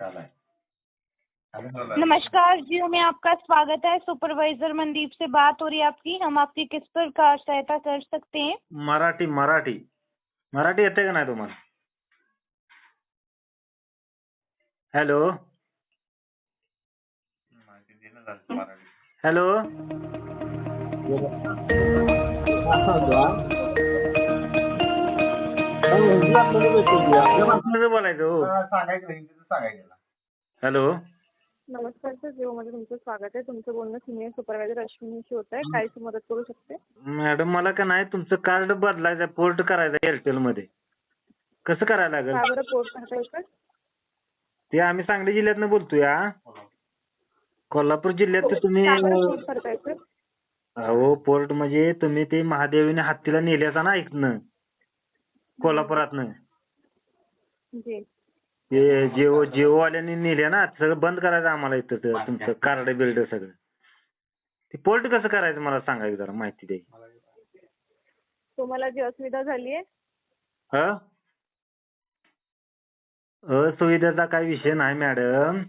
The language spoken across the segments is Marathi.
चालू नमस्कार जियो में आपका स्वागत है। सुपरवाइजर मनदीप से बात हो रही है आपकी। हम आपकी किस प्रकार सहायता कर सकते हैं? मराठी मराठी। मराठी येते का नाही तुम्हाला? हॅलो। माहिती आपल्याला बोलायचं हो. हा, सांगायचं हिंदीतच सांगायचं हॅलो. नमस्कार सर जिओमध्ये तुमचं स्वागत आहे. तुमचं बोलणं सिनियर सुपरवायझर अश्विनीशी होत आहे. काय मदत करू शकते? मॅडम मला का नाही तुमचं कार्ड बदलायचं पोर्ट करायचं एअरटेल मध्ये कसं करायला काय लागेल बरं पोर्ट टाकायचं ते आम्ही सांगली जिल्ह्यातनं बोलतोय हा. कोल्हापूर जिल्ह्यात तुम्ही काय बरं पोर्ट करताय सर? अहो पोर्ट म्हणजे तुम्ही ते महादेवीने हत्तीला नेल्याचा ना इथनं कोल्हापुरातनं जी. ते जिओ जिओवाल्यांनी नेले ना सगळं बंद करायचं आम्हाला इथं ते तुमचं कार्ड बिल्ड सगळं. ते पोर्ट कसं करायचं मला सांगा जरा माहिती द्या. तुम्हाला जी असुविधा झाली आहे ह? असुविधेचा काही विषय नाही मॅडम.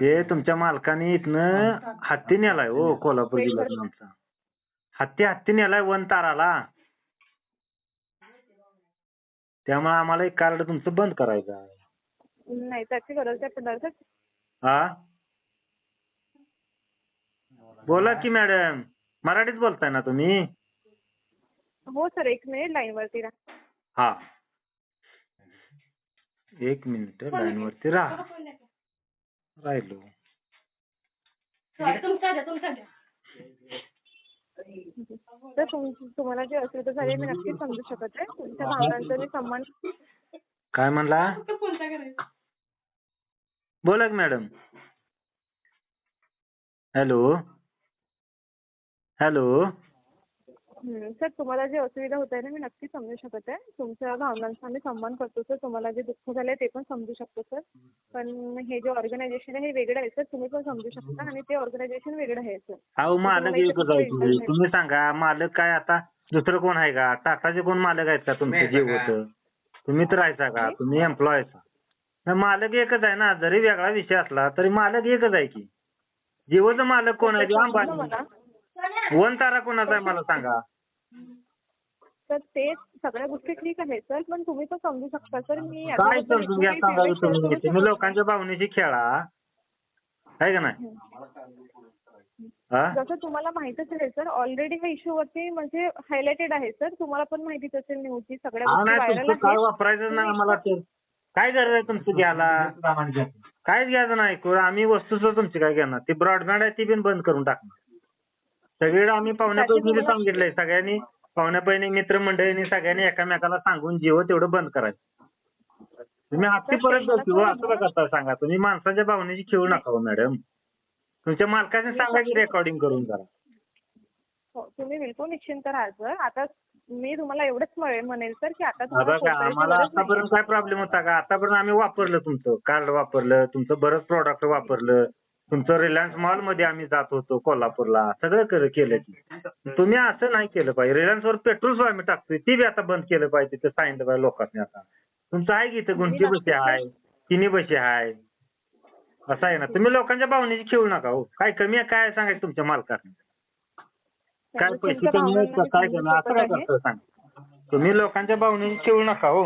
ते तुमच्या मालकाने इथनं हत्ती नेलाय हो कोल्हापूर जिल्ह्यात आमचा. हत्ती हत्ती नेलाय वन ताराला. त्यामुळे आम्हाला एक कार्ड तुमचं बंद करायचं आहे. नाही त्याची गरज नाही पडणार सर हा? बोला की मॅडम मराठीत बोलताय ना तुम्ही? हो सर एक मिनिट लाईनवरती राहा. हा. एक मिनिट लाईन वरती राहा. राहिलो. तर तुम- तुम्हाला जी असुविधा झाली आहे मी नक्कीच समजू शकत आहे. तुमच्या भावनांचा मी सन्मान काय म्हणला? बोला मॅडम. हॅलो. हॅलो. सर तुम्हाला जी असुविधा होत आहे ना मी नक्की समजू शकत आहे. तुमच्या भावनांचा मी सन्मान करतो सर. तुम्हाला जे दुःख झालंय ते पण समजू शकतो सर. पण हे जे ऑर्गनायझेशन आहे हे वेगळं आहे सर. तुम्ही पण समजू शकता आणि ते ऑर्गनायझेशन वेगळं आहे सर. अहो मालक एकच आहे तुम्ही तुम्ही सांगा मालक काय आता? दुसरं कोण आहे का? टाटाचे कोण मालक आहेत का तुमचे? आहे का? होतं. तुम्ही तर आहेसा का? तुम्ही? एम्प्लॉय आहे मालक एकच आहे ना. जरी वेगळा विषय असला तरी मालक एकच आहे की. जीवोचं मालक कोण आहे? अंबानी. वन तारा कोणाचा आहे मला सांगा. तर ते सगळ्या गोष्टी ठीक आहे सर पण तुम्ही पण समजू शकता सर मी काय feedback तुम्ही लोकांच्या भावनेशी खेळा. आहे का नाही? हा? जसं तुम्हाला माहितच आहे सर ऑलरेडी हा इश्यू वरती म्हणजे हायलाइटेड आहे सर. तुम्हाला पण माहितीच असेल न्यूजची सगळ्या हा गोष्टी नाही व्हायरल तुमचं काय आहेत. वापरायचं नाही आम्हाला ते? काय गरज आहे तुमचं घ्यायला. काहीच घ्यायचं नाही को- आम्ही वस्तूच तुमची काय घेणार? ती ब्रॉडबँड आहे ती पण बंद करून टाकणार. सगळीकडे आम्ही पाहुण्या तुम्हाला- सांगितलंय. सगळ्यांनी पाहुण्या बहिणी मित्रमंडळींनी सगळ्यांनी एकामेकाला सांगून जिओ तेवढं बंद करायचं. तुम्ही हत्ती परत हो असं का करता सांगा? तुम्ही माणसाच्या भावनेशी खेळू नका हो मॅडम. तुमच्या मालकाने सांगा की रेकॉर्डिंग करून जरा हो, तुम्ही बिलकुल निश्चिंत राहा सर. आता मी तुम्हाला एवढंच म्हणे- म्हणेल सर की आता तुम्हाला करायची आम्हाला. आतापर्यंत काय प्रॉब्लेम होता का? आतापर्यंत आम्ही वापरलं तुमचं कार्ड वापरलं तुमचं बरंच प्रॉडक्ट वापरलं. तुमचं रिलायन्स मॉलमध्ये आम्ही जात होतो कोल्हापूरला. सगळं कर- केलं की. तुम्ही असं नाही केलं पाहिजे. रिलायन्स वर पेट्रोल आम्ही टाकतोय. ती बी आता बंद केलं पाहिजे ते सांगितलं पाहिजे लोकांनी आता. तुमचं आहे की इथं गुंची बशी आहे? तिन्ही बशी आहे. असं आहे ना. तुम्ही लोकांच्या भावनेची खेळू नका हो. काय कमी आहे काय सांगायचं तुमच्या मालकाने? काय पैसे कमी आहेत का? काय कमी असं काय आहे. करता सांग तुम्ही लोकांच्या भावनेची खेळू नका हो.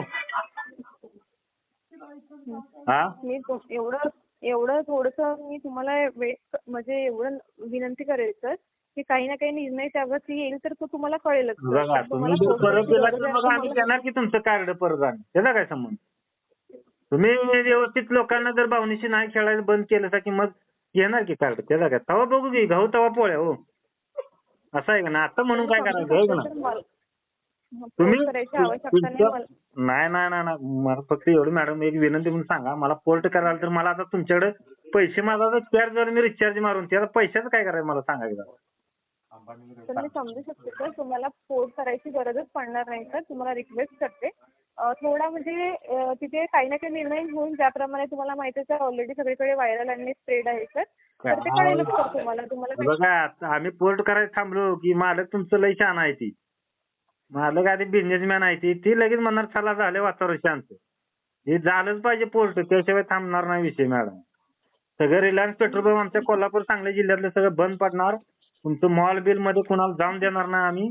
हा मी तो- एवढं एवढं थोडंसं मी तुम्हाला वेळ म्हणजे एवढं विनंती करेल सर की काही ना काही निर्णय त्यावरती येईल तर तो तुम्हाला कळेलच. बघा तुम्ही जर परत तर मग आम्ही देणार की तुमचं कार्ड परत आणून त्याचा काय संबंध? तुम्ही व्यवस्थित लोकांना जर भावनेशी नाही खेळायला बंद केलं तर की मग येणार की कार्ड? त्याचा काय? तवा बघू की गहू तवा पोळ्या हो. असं आहे का ना आता म्हणून काय करायचं आहे का तर ना मला- तुम्ही नाही. नाही नाही नाही. मला फक्त एवढं मॅडम एक विनंती म्हणून सांगा. मला पोर्ट करायला तर मला आता तुमच्याकडे पैसे चार जर मी रिचार्ज मारून त्याला पैशाचं काय करायचं मला सांगा एकदा? मी समजू शकते सर तुम्हाला पोर्ट करायची गरजच पडणार नाही सर. तुम्हाला रिक्वेस्ट करते. थोडा म्हणजे तिथे काही ना काही निर्णय घेऊन ज्याप्रमाणे तुम्हाला माहितीच आहे ऑलरेडी सगळीकडे व्हायरल आणि स्प्रेड आहे सर. तर ते कळेलच सर तुम्हाला. तुम्हाला बघा आम्ही पोर्ट करायला थांबलो की मालक तुमचं लय छान आहे ती. मालक आधी बिझनेसमॅन आहे ती. ती लगेच म्हणणार चला झाले वातावरण शांत. हे झालंच पाहिजे पोर्ट त्याशिवाय थांबणार नाही विषय मॅडम. सगळं रिलायन्स पेट्रोल पंप आमच्या कोल्हापूर सांगली जिल्ह्यातलं सगळं बंद पडणार. तुमचं मॉल बिलमध्ये कुणाला जाऊन देणार नाही आम्ही.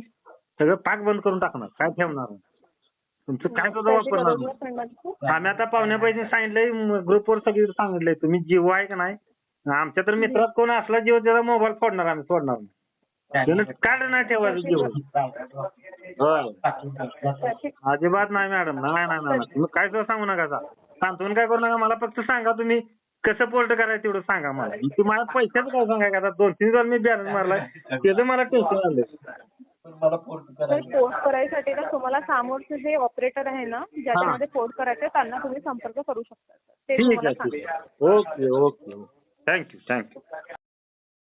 सगळं पाक बंद करून टाकणार. काय ठेवणार? नाही. तुमचं काय सुद्धा वापरणार नाही. आम्ही आता पाहुण्या पैसे सांगितलंय ग्रुपवर सगळी सांगितलंय. तुम्ही जीव आहे का नाही? आमच्या तर मित्रात कोण असला जीव त्याचा मोबाईल फोडणार आम्ही सोडणार नाही. जीव होय. त्याची अजिबात नाही मॅडम नाही नाही नाही तुम्ही काय सुद्धा सांगू नका सा सांगतो काय करू नका? मला फक्त सांगा तुम्ही कसं पोल्ट करायचं तेवढं सांगा मला. तुम्ही मला पैशाचं काय सांगा का आता दोन तीन वेळा मी बॅलन्स मारलाय. त्याचं मला टेन्शन आलं पोर्ट पोर्ट करायसाठी ना तुम्हाला समोरचे जे ऑपरेटर आहे ना ज्याच्यामध्ये पोर्ट करायचे त्यांना तुम्ही संपर्क करू शकता. ते ठीक तुम्हाला आहे सांगतील. ठीक आहे. Okay okay. Thank you thank you